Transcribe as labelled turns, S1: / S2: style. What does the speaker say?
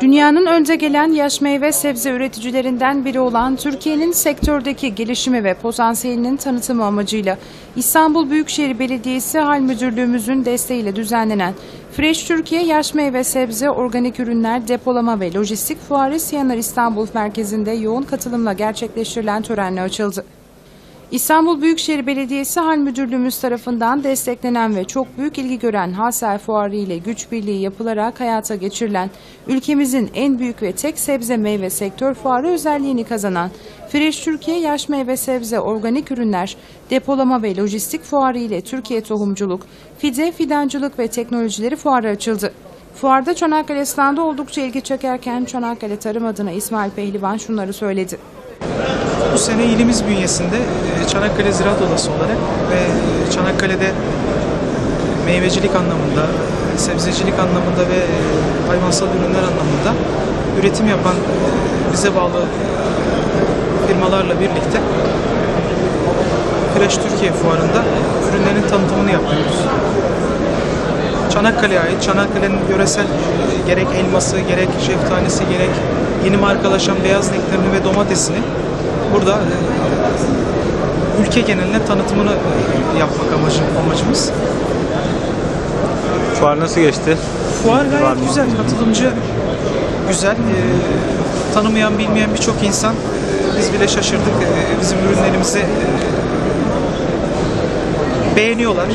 S1: Dünyanın önde gelen yaş meyve sebze üreticilerinden biri olan Türkiye'nin sektördeki gelişimi ve potansiyelinin tanıtımı amacıyla İstanbul Büyükşehir Belediyesi Hal Müdürlüğümüzün desteğiyle düzenlenen Fresh Türkiye Yaş Meyve Sebze Organik Ürünler Depolama ve Lojistik Fuarı Siyanar İstanbul merkezinde yoğun katılımla gerçekleştirilen törenle açıldı. İstanbul Büyükşehir Belediyesi Hal Müdürlüğümüz tarafından desteklenen ve çok büyük ilgi gören Hasel Fuarı ile güç birliği yapılarak hayata geçirilen ülkemizin en büyük ve tek sebze meyve sektör fuarı özelliğini kazanan Fresh Türkiye Yaş Meyve Sebze Organik Ürünler Depolama ve Lojistik Fuarı ile Türkiye Tohumculuk, Fide, Fidancılık ve Teknolojileri Fuarı açıldı. Fuarda Çanakkale standı oldukça ilgi çekerken Çanakkale Tarım adına İsmail Pehlivan şunları söyledi.
S2: Bu sene ilimiz bünyesinde e, Çanakkale Ziraat Odası olarak ve e, Çanakkale'de meyvecilik anlamında, e, sebzecilik anlamında ve e, hayvansal ürünler anlamında üretim yapan e, bize bağlı firmalarla birlikte Fresh Türkiye Fuarı'nda ürünlerin tanıtımını yapıyoruz. Çanakkale'ye ait, Çanakkale'nin yöresel e, gerek elması, gerek şeftalisi, gerek yeni markalaşan beyaz nektarini ve domatesini burada e, ülke geneline tanıtımını yapmak amacı, amacımız.
S3: Fuar nasıl geçti?
S2: Fuar gayet
S3: mı?
S2: güzel, katılımcı güzel. E, tanımayan, bilmeyen birçok insan e, biz bile şaşırdık. E, bizim ürünlerimizi e, beğeniyorlar.